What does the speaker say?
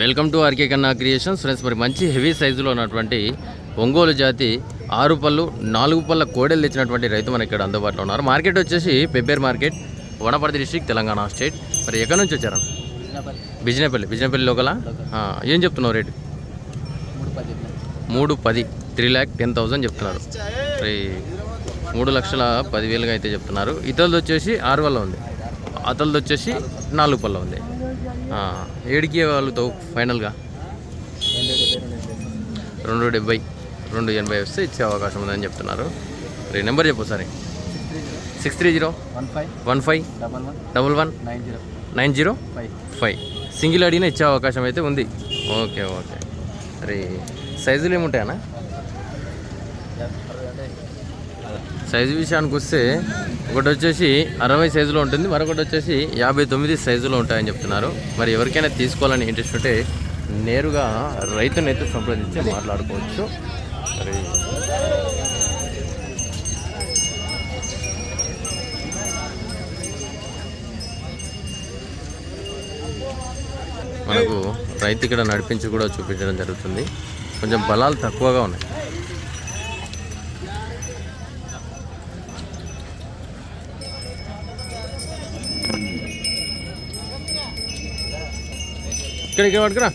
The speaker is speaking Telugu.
Welcome to RK Kanna creations friends మరి మంచి హెవీ సైజులో ఉన్నటువంటి ఒంగోలు జాతి ఆరు పళ్ళు నాలుగు పళ్ళ కోడెలు తెచ్చినటువంటి రైతు మన ఇక్కడ అందుబాటులో ఉన్నారు. మార్కెట్ వచ్చేసి Pebbair market Wanaparthy district Telangana state మరి ఎక్కడి నుంచి వచ్చారు? బిజినపల్లి. బిజినపల్లి లోకల? ఏం చెప్తున్నావు రేటు? మూడు పది. త్రీ ల్యాక్ టెన్ థౌసండ్ చెప్తున్నారు. మరి మూడు లక్షల పదివేలుగా అయితే చెప్తున్నారు. ఇతరులది వచ్చేసి ఆరు వల్ల ఉంది. అతలది వచ్చేసి నాలుగు పళ్ళ ఉంది. ఏడికి వాళ్ళతో ఫైనల్గా. రెండు డెబ్బై రెండు ఎనభై వస్తే ఇచ్చే అవకాశం ఉందని చెప్తున్నారు. మరి నెంబర్ చెప్పు సరే six three zero. One five. Double one. Nine zero. Five. Single అడిగినా ఇచ్చే అవకాశం అయితే ఉంది. Okay okay. మరి సైజులు ఏముంటాయన్నా? సైజు విషయానికి వస్తే ఒకటి వచ్చేసి అరవై సైజులో ఉంటుంది మరొకటి వచ్చేసి యాభై తొమ్మిది సైజులో ఉంటాయని చెప్తున్నారు. మరి ఎవరికైనా తీసుకోవాలని ఇంట్రెస్ట్ ఉంటే నేరుగా రైతునైతే సంప్రదించి మాట్లాడుకోవచ్చు. మరి మనకు రైతు ఇక్కడ నడిపించి కూడా చూపించడం జరుగుతుంది. కొంచెం బలాలు తక్కువగా ఉన్నాయి. ಕಡೆ ಕಡೆ ಹೊಡ್ಕರ